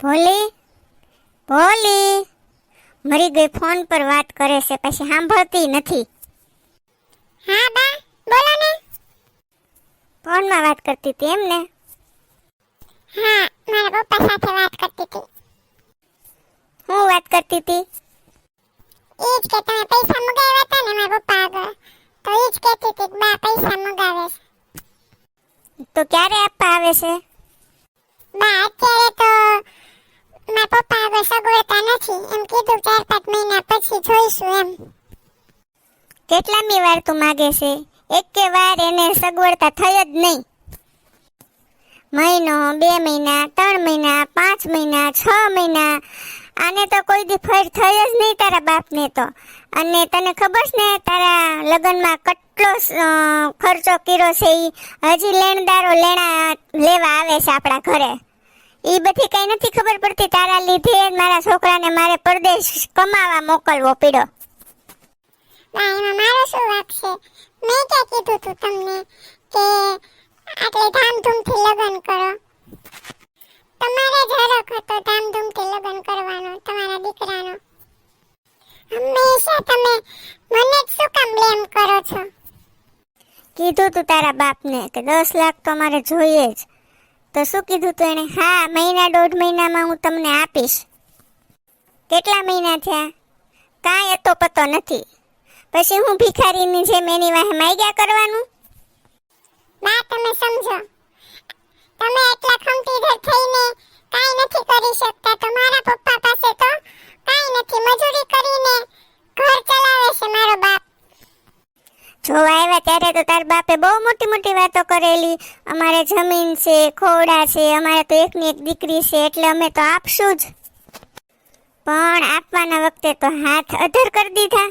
ભોલી? ભોલી? મરી ગઈ ફોન પર વાત કરે છે પછી સાંભળતી નથી. હા બા બોલો ને. ફોનમાં વાત કરતી હતી એમ ને? હા મારા પપ્પા સાથે વાત કરતી હતી. હું વાત કરતી હતી? એ જ કે તમે પૈસા મગાવ્યા હતા ને મારા પપ્પા આગળ. તો એ જ કહેતી હતી બા પૈસા મગાવે છે. તો ક્યારે આપવા આવે છે? બા અત્યારે તો મારા પપ્પા સગવડતા નથી. એમ કીધું ચાર પાંચ મહિના પછી જોઈશું એમ. કેટલામી વાર તું માગે છે? એક વાર એને સગવડતા થઈ જ નહીં. મહિનો, બે મહિના, ત્રણ મહિના, પાંચ મહિના, છ મહિના, આને તો કોઈ દી ફેર થઈ જ નહીં તારા બાપને તો. અને તને ખબર છે ને, તારા લગ્નમાં કેટલો ખર્ચો કર્યો છે એ હજી લેણદારો લેણા લેવા આવે છે આપણા ઘરે. એ બધી કઈ નથી ખબર પડતી. તારા લીધે મારા છોકરાને મારે પરદેશ કમાવા મોકલવો પડ્યો. ના એમાં મારો શું વાંક છે? મેં ક્યાં કીધું તું તમને કે આટલે ધામધૂમથી લગ્ન કરો? તમારે જ હરખ હતો ધામધૂમથી લગ્ન કરવાનો તમારા દીકરાનો. હંમેશા તમે મને જ શું કામ બ્લેમ કરો છો? કીધું તું તારા બાપને કે દસ લાખ તો મારે જોઈએ જ. તો શું કીધું તું એણે? હા, મહિના દોઢ મહિનામાં હું તમને આપીશ. કેટલા મહિના થયા? કાંઈ એતો પતો નથી. પછી હું ભિખારીની જેમ એની વાહે માગ્યા કરવાનું? બા તમે સમજો. તમે એટલા ખમતીધર થઈને કાંઈ નથી કરી શકતા. તમારા પપ્પા પાસે તો કાંઈ નથી. મજૂરી કરીને ઘર ચલાવે છે મારો બાપ. જોવા આવ્યા ત્યારે તો તાર બાપે બહુ મોટી મોટી વાતો કરેલી. અમારે જમીન છે ખોડા છે અમારે તો એકની એક દીકરી છે એટલે અમે તો આપશું જ. પણ આપવાના વખતે તો હાથ અધર કરી દીધા.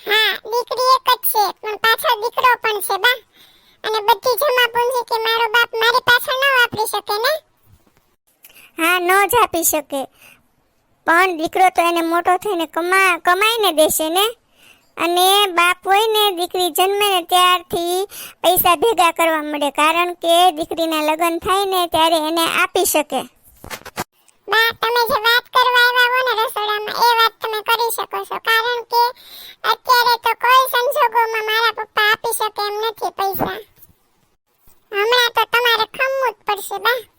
હા દીકરી એક જ છે પણ પાછળ દીકરો પણ છે બા. અને બધી જમા પૂંજી કે મારો બાપ મારી પાછળ ન વાપરી શકે ને? હા ન જ આપી શકે. પણ દીકરો તો એને મોટો થઈને કમા કમાઈને દેશે ને? અને બાપ હોય ને, દીકરી જન્મે ને ત્યારથી પૈસા ભેગા કરવા મળે. કારણ કે દીકરીના લગ્ન થાય ને ત્યારે એને આપી શકે. બા તમે જે વાત કરવા આવ્યા હો ને રસોડામાં, એ વાત તમે કરી શકો છો. કારણ કે અત્યારે તો કોઈ સંજોગોમાં મારા પપ્પા આપી શકે એમ નથી પૈસા. હમણાં તો તમારે ખમવું જ પડશે, બા.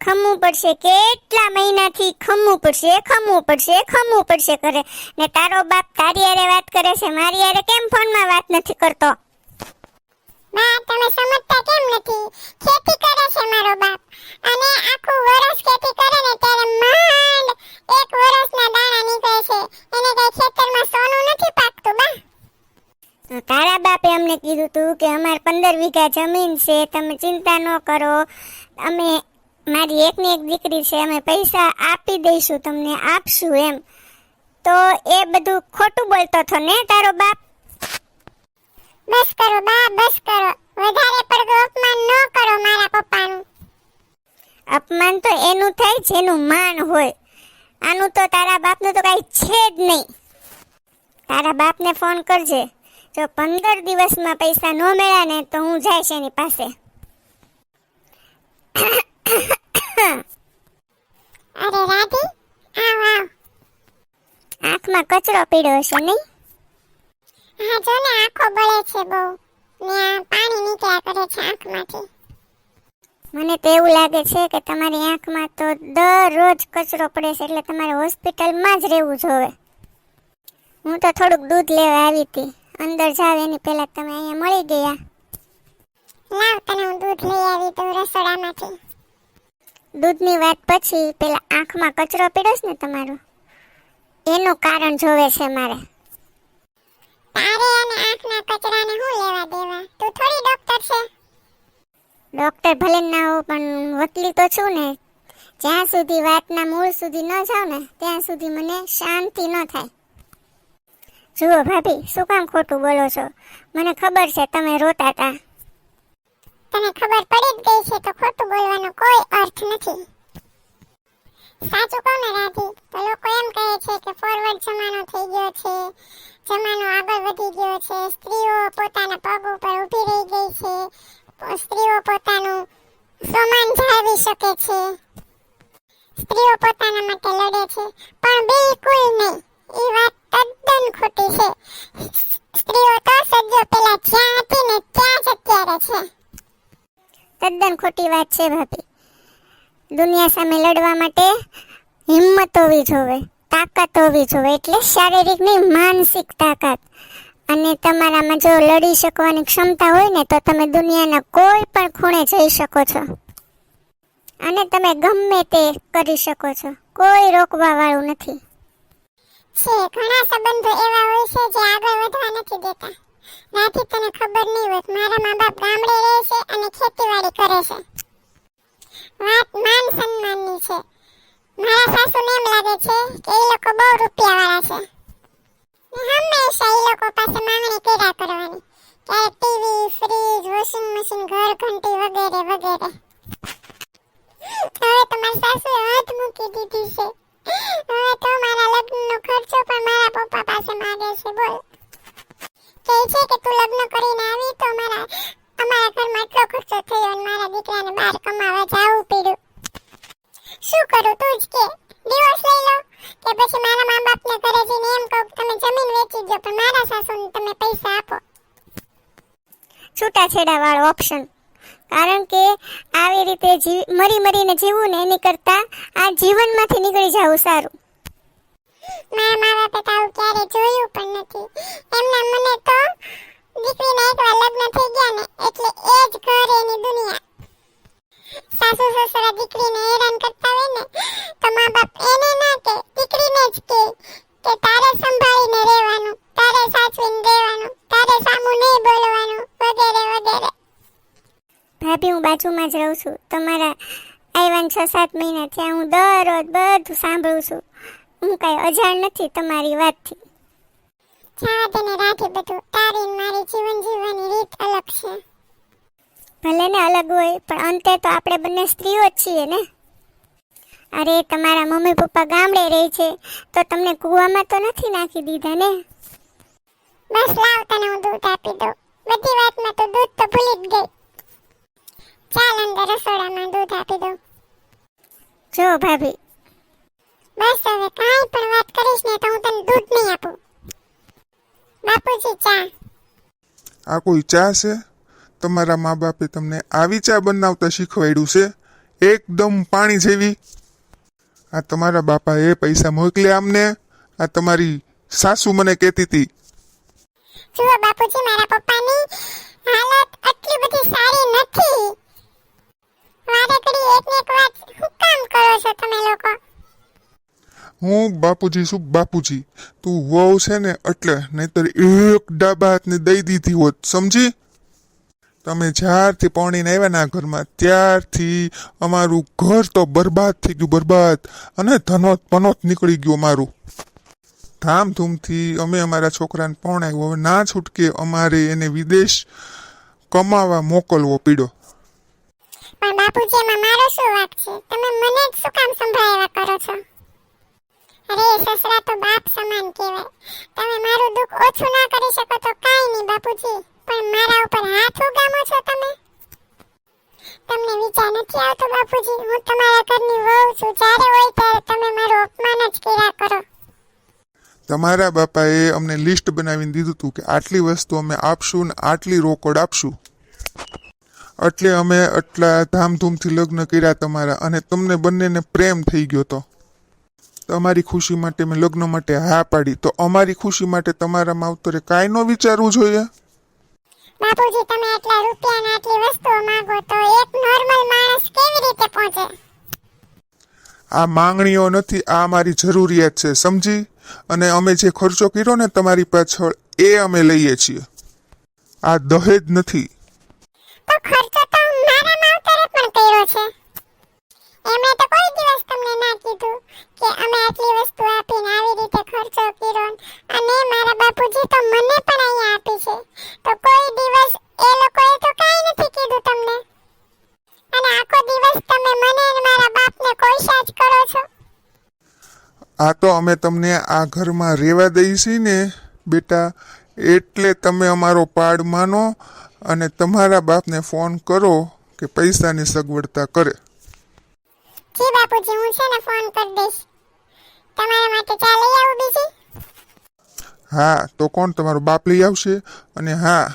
ખમવું પડશે કેટલા મહિનાથી ખમવું પડશે ખમવું પડશે ખમવું પડશે કરે. ને તારો બાપ તારી યારે વાત કરે છે મારી હારે કેમ ફોનમાં વાત નથી કરતો? બા તમે સમજતા કેમ નથી? ખેતી કરે છે મારો બાપ. અને આખું વર્ષ ખેતી કરે ને ત્યારે માંડ એક વર્ષના દાણા નીકળે છે. એને કઈ ખેતરમાં સોનું નથી પાકતું બા. તારા બાપે અમને કીધું તું કે અમારે પંદર વીઘા જમીન છે તમે ચિંતા ન કરો. અમે મારી એકની એક દીકરી છે અમે પૈસા આપી દઈશું તમને આપશું એમ. તો એ બધું ખોટું બોલતો હતો ને તારો બાપ? બસ કરો બા બસ કરો. વધારે પડતું અપમાન ન કરો મારા પપ્પાનું. અપમાન તો એનું થાય જેનું માન હોય. આનું તો તારા બાપનું તો કાંઈ છે જ નહીં. તારા બાપને ફોન કરજે. જો પંદર દિવસમાં પૈસા ન મળ્યા ને તો હું જઈશ એની પાસે. અરે રાધી, આવ આંખમાં કચરો પીડ્યો હશે નહીં? હા, જો ને, આંખો બળે છે બહુ. ને આ પાણી નીકળ્યા કરે છે આંખમાંથી. મને તો એવું લાગે છે કે તમારી આંખમાં તો દરરોજ કચરો પડે છે, એટલે તમારે હોસ્પિટલમાં જ રહેવું જોવે હું તો થોડુંક દૂધ લેવા આવી હતી. અંદર જાવ, એની પહેલા તમે અહીંયા મળી ગયા. લાવ તને હું દૂધ લઈ આવી દઉં રસોડામાંથી. દૂધની વાત પછી પેલા આંખમાં કચરો પીડ્યો ને તમારો? એનું કારણ જોવે છે મારે. તારે અને આંખના કચરાને હું લેવા દેવા? તું થોડી ડોક્ટર છે. ડોક્ટર ભલે ના હો પણ વકીલ તો છું ને. જ્યાં સુધી વાતના મૂળ સુધી ન જાવ ને ત્યાં સુધી મને શાંતિ ન થાય. જુઓ ભાભી શું કામ ખોટું બોલો છો? મને ખબર છે તમે રોતા હતા. તને ખબર પડી જ ગઈ છે તો ખોટું બોલવાનો કોઈ અર્થ નથી. સાચું કહું ને રાધી, તો લોકો એમ કહે છે કે ફોરવર્ડ જમાનો થઈ ગયો છે, જમાનો આગળ વધી ગયો છે, સ્ત્રીઓ પોતાના પગ ઉપર ઊભી રહી ગઈ છે, સ્ત્રીઓ પોતાનું સમાન જાળવી શકે છે. સ્ત્રીઓ પોતાના માટે લડે છે, પણ બિલકુલ નહીં, એ વાત તદ્દન ખોટી છે. સ્ત્રીઓ તો સદીઓ પહેલા જ્યાં હતી ને ત્યાં જ અત્યારે છે. તદ્દન ખોટી વાત છે ભાભી. દુનિયા સામે લડવા માટે હિંમત હોવી જોવે, તાકાત હોવી જોવે, એટલે શારીરિક નહીં, માનસિક તાકાત. અને તમારામાં જો લડી શકવાની ક્ષમતા હોય ને, તો તમે દુનિયાના કોઈ પણ ખૂણે જઈ શકો છો. અને તમે ગમે તે કરી શકો છો, કોઈ રોકવા વાળું નથી. છે, ઘણા સંબંધો એવા હોય છે જે આગળ વધવા નથી દેતા. નાથી તને ખબર નહીં હોત, મારા મા બાપ ગામડે રહે છે અને ખેતીવાડી કરે છે વાત માન સન્માનની છે મારા સાસુને એમ લાગે છે કે એ લોકો બહુ રૂપિયાવાળા છે ને હંમેશા એ લોકો પાસે માંગણી કર્યા કરવાની ક્યારેક ટીવી ફ્રીજ વોશિંગ મશીન ઘર ઘંટી વગેરે વગેરે હવે તો મારી સાસુએ હદ મૂકી દીધી છે હવે તો મારા લગ્નનો ખર્ચો પણ મારા પપ્પા પાસે માંગે છે બોલ કહે છે કે તું લગ્ન કરીને આવી તો મારા, અમારા ઘરમાં એટલો થયો અને મારા દીકરાને બહાર કમાવા જવું પડ્યું. શું કરું તું જ કે? ડિવોર્સ લઈ લો કે પછી મારા મા બાપને ઘરે જઈને એમ કહું તમે જમીન વેચી દો પણ મારા સાસુને તમે પૈસા આપો. છૂટાછેડા વાળો ઓપ્શન કારણ કે આવી રીતે મરી મરીને જીવવું ને એની કરતા આ જીવનમાંથી નીકળી જવું સારું. મારા મા બાપે તો આવું ક્યારે જોયું પણ નથી. એમના મને તો દીકરીના એકવાર લગ્ન થઈ ગયા ને એટલે એ જ ઘર એની દુનિયા. સાસુ સસરા દીકરીને હેરાન કરતા હોય ને, તો મા બાપ એને ના કે દીકરીને જ કે કે તારે સંભાળીને રહેવાનું, તારે સાચવીને રહેવાનું, તારે સામું નહીં બોલવાનું, વગેરે વગેરે. ભાભી, હું બાજુમાં જ રહું છું. તમારા આવ્યા છ સાત મહિના થયા, હું દરરોજ બધું સાંભળું છું. હું કાંઈ અજાણ નથી તમારી વાતથી. જવા તેને રાખી બધું. તારી ને મારી જીવન જીવવાની રીત અલગ છે. ભલે ને અલગ હોય પણ અંતે તો આપણે બંને સ્ત્રીઓ જ છીએ ને? અરે તમારા મમ્મી પપ્પા ગામડે રહે છે તો તમને કૂવામાં તો નથી નાખી દીધા ને? બસ લાવ તને હું દૂધ આપી દઉં. બધી વાતમાં તો દૂધ તો ભૂલી જ ગઈ. ચાલ અંદર રસોડામાં દૂધ આપી દઉં. જો ભાભી. બસ હવે કાંઈ પણ વાત કરીશ ને તો હું તને દૂધ નહીં આપું. બાપુજી ચા. આ કોઈ ચા છે? તમારા મા બાપે તમને આવી ચા બનાવતા શીખવાડ્યું છે? એકદમ પાણી જેવી. આ તમારા બાપાએ પૈસા મોકલ્યા અમને. આ તમારી સાસુ મને કહેતી હતી. જુઓ બાપુજી મારા પપ્પાની હાલત આટલી બધી સારી નથી. વારે ઘડી એક ને એક વાત શું કામ કરો છો તમે લોકો? હું બાપુજી શું બાપુજી. તું વહુ છે ને એટલે નહીતર એક ડાબા હાથને દઈ દીધી હોત, સમજી? તમે જ્યારથી પરણીને આવ્યા ના ઘરમાં, ત્યારથી અમારું ઘર તો બરબાદ થઈ ગયું, બરબાદ. અને ધનોત પનોત નીકળી ગયું અમારું. ધામધૂમથી અમે અમારા છોકરાને પરણાવ્યો. હવે ના છૂટકે અમારે એને વિદેશ કમાવા મોકલવો પીડો પણ બાપુજી મારો શું વાંક છે? તમે મને શું કામ સંભળાવ્યા કરો છો? અરે સસરા તો બાપ સમાન કહેવાય. તમે મારું દુઃખ ઓછું ના કરી શકો તો કાઈ નહીં બાપુજી, પણ મારા ઉપર હાથ ઉગામો છો તમે. તમને વિચાર નથી આવતો બાપુજી, હું તમારા ઘરની વહુ છું, જ્યારે હોય ત્યારે તમે મારું અપમાન જ કર્યા કરો. તમારા બાપાએ અમને લિસ્ટ બનાવીને દીધું હતું કે આટલી વસ્તુ અમે આપશું ને આટલી રોકડ આપશું. એટલે અમે આટલા ધામધૂમથી લગ્ન કર્યા તમારા અને તમને બંનેને પ્રેમ થઈ ગયો તો. તમારી ખુશી માટે મેં લગ્ન માટે હા પાડી. તો અમારી ખુશી માટે તમારા માવતરે કાંઈ ન વિચારવું જોઈએ? બાપુજી તમે આટલા રૂપિયાના આટલી વસ્તુઓ માંગો તો એક નોર્મલ માણસ કેવી રીતે પહોંચે? આ માંગણીઓ નથી આ મારી જરૂરિયાત છે સમજી? અને અમે જે ખર્ચો કર્યો ને તમારી પાછળ એ અમે લઈએ છીએ. આ દહેજ નથી. તો ખર્ચો તો મારા માવતરે પણ કર્યો છે. એમણે તો કોઈ દિવસ તમને ના કીધું કે અમે આટલી વસ્તુ આપીને આવી રીતે ખર્ચો કર્યો અને મારા બાપુજી તો મને પણ અહીંયા આપી છે. તો કોઈ દિવસ એ લોકોએ તો કાંઈ નથી કીધું તમને. અને આખો દિવસ તમે મને અને મારા બાપને કોઈશા જ કરો છો? આ તો અમે તમને આ ઘરમાં રહેવા દઈએ ને, બેટા. એટલે તમે અમારો પાડ માનો અને તમારા બાપને ફોન કરો કે પૈસાની સગવડતા કરે. જી બાપુજી, હું છે ને ફોન કરી દઈશ. તમારા માટે ચા લઈ આવું બીજી? હા, તો કોણ તમારો બાપ લઈ આવશે? અને હા,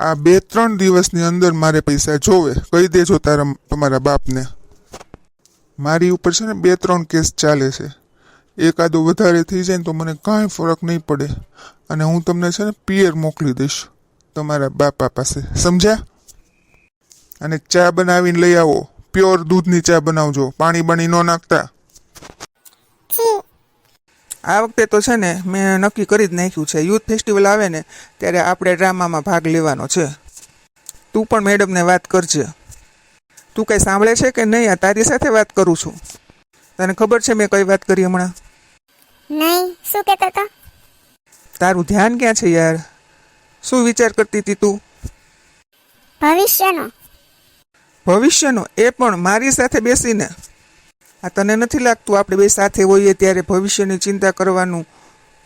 આ બે ત્રણ દિવસની અંદર મારે પૈસા જોવે. કહી દેજો તારા તમારા બાપને. મારી ઉપર છે ને બે ત્રણ કેસ ચાલે છે. એકાદો વધારે થઈ જાય ને તો મને કાંઈ ફરક નહીં પડે. અને હું તમને છે ને પિયર મોકલી દઈશ, તમારા બાપા પાસે. સમજ્યા? અને ચા બનાવીને લઈ આવો. પ્યોર દૂધની ચા બનાવજો. પાણી બાણી ન નાખતા. આ વખતે તો છે ને મેં નક્કી કરી જ નાખ્યું છે. યુથ ફેસ્ટિવલ આવે ને ત્યારે આપણે ડ્રામામાં ભાગ લેવાનો છે. તું પણ મેડમને વાત કરજે. તું કંઈ સાંભળે છે કે નહીં? આ તારી સાથે વાત કરું છું. તને ખબર છે મેં કઈ વાત કરી હમણાં? નહીં. શું કહેતો તો તારું ધ્યાન ક્યાં છે યાર? શું વિચાર કરતી હતી તું? ભવિષ્યનો. ભવિષ્યનો એ પણ મારી સાથે બેસીને. આ તને નથી લાગતું આપણે બે સાથે હોઈએ ત્યારે ભવિષ્યની ચિંતા કરવાનું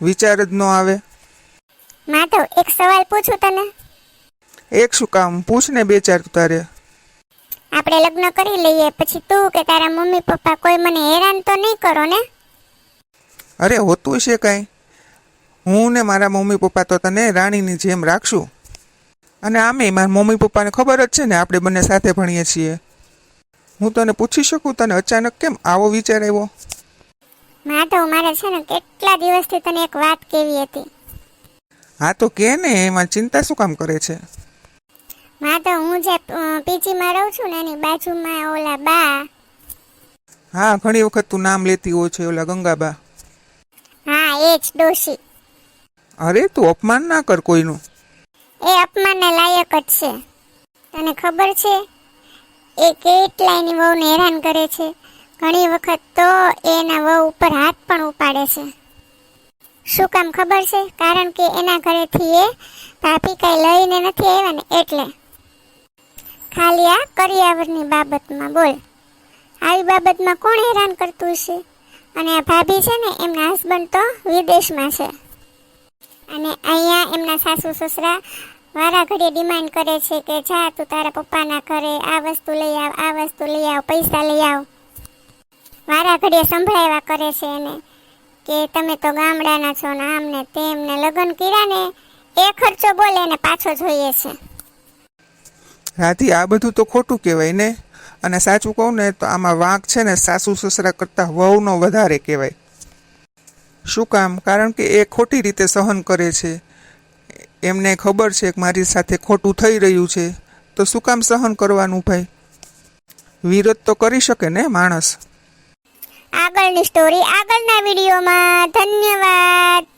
વિચાર જ ન આવે? માધવ એક સવાલ પૂછું તને? એક શું કામ? પૂછ ને બે ચાર તારે. આપણે લગ્ન કરી લઈએ પછી તું કે તારા મમ્મી પપ્પા કોઈ મને હેરાન તો નહીં કરો ને? અરે હોતું છે કાંઈ. હું ને મારા મમ્મી પપ્પા તો તને રાણીની જેમ રાખશું. અને આમે મારા મમ્મી પપ્પાને ખબર જ છે ને આપણે બંને સાથે ભણીએ છીએ. હું તને પૂછી શકું તને અચાનક કેમ આવો વિચાર આવ્યો? માધવ મારે છે ને કેટલા દિવસથી તને એક વાત કેવી હતી? હા તો કે ને એમાં ચિંતા શું કામ કરે છે? માધવ હું જે પીજીમાં રહું છું ને એની બાજુમાં ઓલા બા. હા ઘણી વખત તું નામ લેતી હોય છે ઓલા ગંગાબા. હા એ જ ડોશી. અરે તું અપમાન ના કર કોઈનું. એ અપમાનને લાયક જ છે. તને ખબર છે? એ કેટલાયની વહુને હેરાન કરે છે. ઘણી વખત તો એના વહુ ઉપર હાથ પણ ઉપાડે છે. શું કામ ખબર છે? કારણ કે એના ઘરેથી એ ભાભી કાંઈ લઈને નથી આવ્યા ને એટલે. ખાલી આ કરિયાવરની બાબતમાં બોલ. આવી બાબતમાં કોણ હેરાન કરતું છે અને આ ભાભી છે ને, એમના હસબન્ડ તો વિદેશમાં છે. અને અહીંયા એમના સાસુ, સસરા વારા ઘડીએ ડિમાન્ડ કરે છે કે જા તું તારા પપ્પાના ઘરે આ વસ્તુ લઈ આવ, આ વસ્તુ લઈ આવ, પૈસા લઈ આવ. વારા ઘડીએ સંભળાવ્યા કરે છે એને કે તમે તો ગામડાના છો ને આમ ને તેમ ને લગ્ન કર્યા ને એ ખર્ચો બોલે ને પાછો જોઈએ છે. રાધી આ બધું તો ખોટું કહેવાય ને? અને સાચું કહું ને તો આમાં વાંક છે ને સાસુ સસરા કરતાં વહુનો વધારે કહેવાય. શું કામ? કારણ કે એ ખોટી રીતે સહન કરે છે. એમને ખબર છે કે મારી સાથે ખોટું થઈ રહ્યું છે. તો શું કામ સહન કરવાનું ભાઈ? વિરોધ તો કરી શકે ને માણસ? આગળની સ્ટોરી આગળના વિડીયોમાં. ધન્યવાદ.